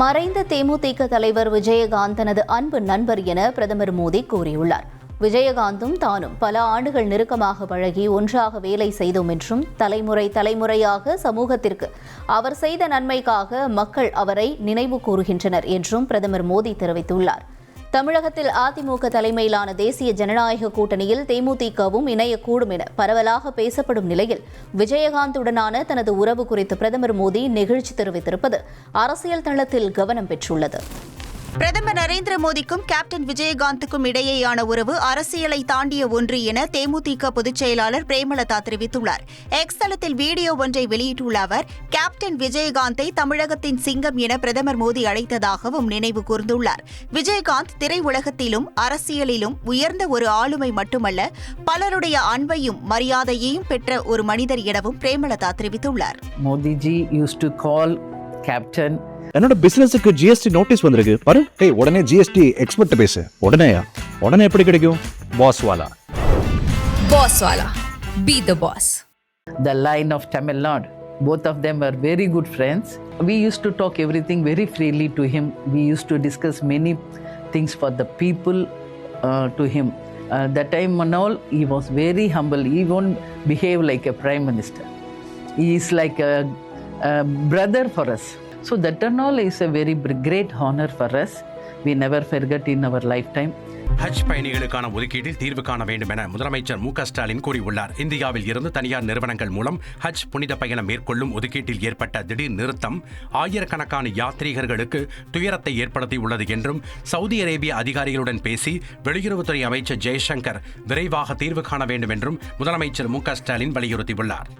மறைந்த தேமுதிக தலைவர் விஜயகாந்த் தனது அன்பு நண்பர் என பிரதமர் மோடி கூறியுள்ளார். விஜயகாந்தும் தானும் பல ஆண்டுகள் நெருக்கமாக பழகி ஒன்றாக வேலை செய்தோம் என்றும் தலைமுறை தலைமுறையாக சமூகத்திற்கு அவர் செய்த நன்மைக்காக மக்கள் அவரை நினைவு கூறுகின்றனர் என்றும் பிரதமர் மோடி தெரிவித்துள்ளார். தமிழகத்தில் அதிமுக தலைமையிலான தேசிய ஜனநாயக கூட்டணியில் தேமுதிகவும் இணையக்கூடும் என பரவலாக பேசப்படும் நிலையில் விஜயகாந்துடனான தனது உறவு குறித்து பிரதமர் மோடி நெகிழ்ச்சி தெரிவித்திருப்பது அரசியல் தளத்தில் கவனம் பெற்றுள்ளது. பிரதமர் நரேந்திர மோடிக்கும் கேப்டன் விஜயகாந்துக்கும் இடையேயான உறவு அரசியலை தாண்டிய ஒன்று என தேமுதிக பொதுச் செயலாளர் பிரேமலதா தெரிவித்துள்ளார். எக்ஸ் தளத்தில் வீடியோ ஒன்றை வெளியிட்டுள்ள அவர் கேப்டன் விஜயகாந்தை தமிழகத்தின் சிங்கம் என பிரதமர் மோடி அழைத்ததாகவும் நினைவு கூர்ந்துள்ளார். விஜயகாந்த் திரையுலகத்திலும் அரசியலிலும் உயர்ந்த ஒரு ஆளுமை மட்டுமல்ல பலருடைய அன்பையும் மரியாதையையும் பெற்ற ஒரு மனிதர் எனவும் பிரேமலதா தெரிவித்துள்ளார். Modiji used to call captain என்னோட பிசினஸுக்கு ஜிஎஸ்டி நோட்டீஸ் வந்திருக்கு பாரு டேய் உடனே ஜிஎஸ்டி எக்ஸ்பர்ட் பேசு உடனேயா உடனே எப்படி கிடைக்கும் boss wala Boss Wala. Be the boss. the line of Tamil Nadu. Both of them were very good friends. We used to talk everything very freely to him. We used to discuss many things for the people uh, to him. Uh, that time and all, he was very humble. He won't behave like a prime minister. He is like a, a brother for us. So that and all is a very br- great honor for us. We never forget in our lifetime. ஹஜ் பயணிகளுக்கான ஒதுக்கீட்டில் தீர்வு காண வேண்டும் என முதலமைச்சர் மு ஸ்டாலின் கூறியுள்ளார் இந்தியாவில் இருந்து தனியார் நிறுவனங்கள் மூலம் ஹஜ் புனித பயணம் மேற்கொள்ளும் ஒதுக்கீட்டில் ஏற்பட்ட திடீர் நிறுத்தம் ஆயிரக்கணக்கான யாத்ரீகர்களுக்கு துயரத்தை ஏற்படுத்தியுள்ளது என்றும் சவுதி அரேபிய அதிகாரிகளுடன் பேசி வெளியுறவுத்துறை அமைச்சர் ஜெய்சங்கர் விரைவாக தீர்வு காண வேண்டும் என்றும் முதலமைச்சர் மு ஸ்டாலின் வலியுறுத்தியுள்ளார்